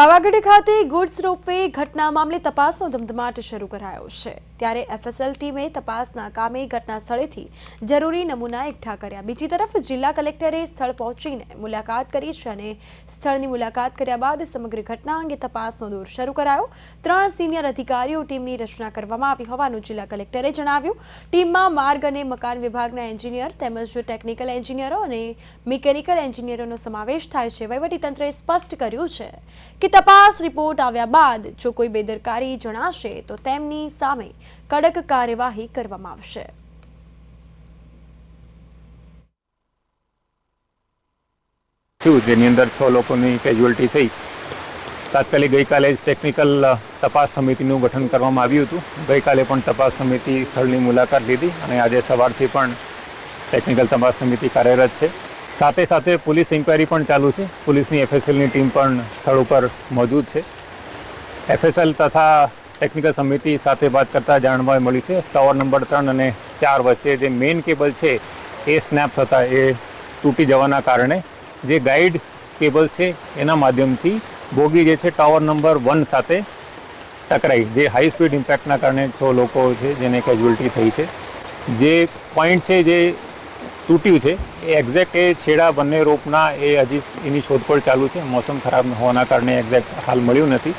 પાવાગઢ ખાતે goods ropeway ઘટના મામલે તપાસનો ધમધમાટ શરૂ કરાયો છે. ત્યારે એફએસએલ ટીમે તપાસના કામે ઘટના સ્થળેથી જરૂરી નમૂના એકઠા કર્યા. બીજી તરફ જિલ્લા કલેક્ટરે સ્થળ પહોંચીને મુલાકાત કરી છે અને સ્થળની મુલાકાત કર્યા બાદ સમગ્ર ઘટના અંગે તપાસનો દોર શરૂ કરાયો. ત્રણ સિનિયર અધિકારીઓ ટીમની રચના કરવામાં આવી હોવાનું જિલ્લા કલેક્ટરે જણાવ્યું. ટીમમાં માર્ગ અને મકાન વિભાગના એન્જિનિયર તેમજ ટેકનિકલ એન્જિનિયરો અને મિકેનિકલ એન્જિનિયરોનો સમાવેશ થાય છે. વહીવટીતંત્રે સ્પષ્ટ કર્યું છે કે તપાસ રિપોર્ટ આવ્યા બાદ જો કોઈ બેદરકારી જણાશે તો તેમની સામે કડક કાર્યવાહી કરવામાં આવશે. થયું જેની અંદર છ લોકોની કેજ્યુઅલ્ટી થઈ. તાત્કાલિક ગઈકાલે જ ટેકનિકલ તપાસ સમિતિનું ગઠન કરવામાં આવ્યું હતું. ગઈકાલે પણ તપાસ સમિતિ સ્થળની મુલાકાત લીધી અને આજે સવારથી પણ ટેકનિકલ તપાસ સમિતિ કાર્યરત છે. સાથે સાથે પોલીસ ઇન્ક્વાયરી પણ ચાલુ છે. પોલીસની એફએસએલની ટીમ પણ સ્થળ ઉપર મોજૂદ છે. એફએસએલ તથા ટેકનિકલ સમિતિ સાથે વાત કરતાં જાણવા મળ્યું છે. ટાવર નંબર ત્રણ અને ચાર વચ્ચે જે મેઇન કેબલ છે, એ સ્નેપ થતાં, એ તૂટી જવાના કારણે જે ગાઈડ કેબલ છે, એના માધ્યમથી બોગી જે છે, ટાવર નંબર વન સાથે ટકરાઈ. જે હાઈ સ્પીડ ઇમ્પેક્ટના કારણે છ લોકો છે, જેને કેજ્યુઅલ્ટી થઈ છે. જે પોઈન્ટ છે, જે તૂટ્યું છે એ એક્ઝેક્ટ એ છેડા બંને રોપના એ હજી એની શોધખોળ ચાલુ છે મોસમ ખરાબ હોવાના કારણે એક્ઝેક્ટ હાલ મળ્યું નથી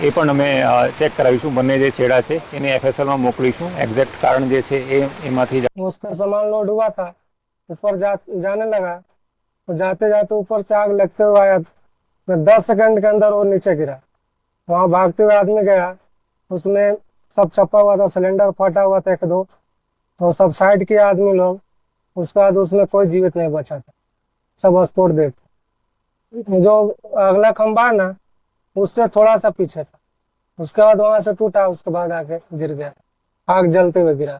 એ પણ અમે ચેક કરાવીશું બંને જે છેડા છે એને એફએસએલમાં મોકલીશું એક્ઝેક્ટ કારણ જે છે એ એમાંથી જ उस पर सामान लोड हुआ था ऊपर जा, जाने लगा तो जाते जाते ऊपर से आग लगते हुए आया तो दस सेकंड के अंदर वो नीचे गिरा वहां भागते हुए आदमी गया उसमें सब छपा हुआ था सिलेंडर फटा हुआ था एक दो तो सब साइड किया आदमी लोग उसके बाद उसमें कोई जीवित नहीं बचा था। सब स्पोर्ट देख जो अगला खंबा ना, उससे थोड़ा सा पीछे था। उसके बाद वहाँ से टूटा, उसके बाद आके गिर गया। आग जलते हुए गिरा।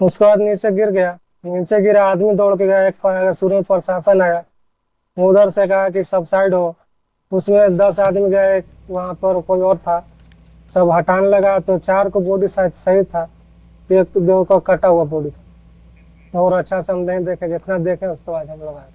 उसके बाद नीचे गिर गया। नीचे गिरा, आदमी दौड़ के गया। एक में प्रशासन आया। उधर से कहा कि सब साइड हो। उसमें दस आदमी गए। वहाँ पर कोई और था। सब हटाने लगा। तो चार को बॉडी शायद सही था। एक दो का कटा हुआ बॉडी था। और अच्छा से हम नहीं देखे जितना देखे उसके बाद हम लोग आए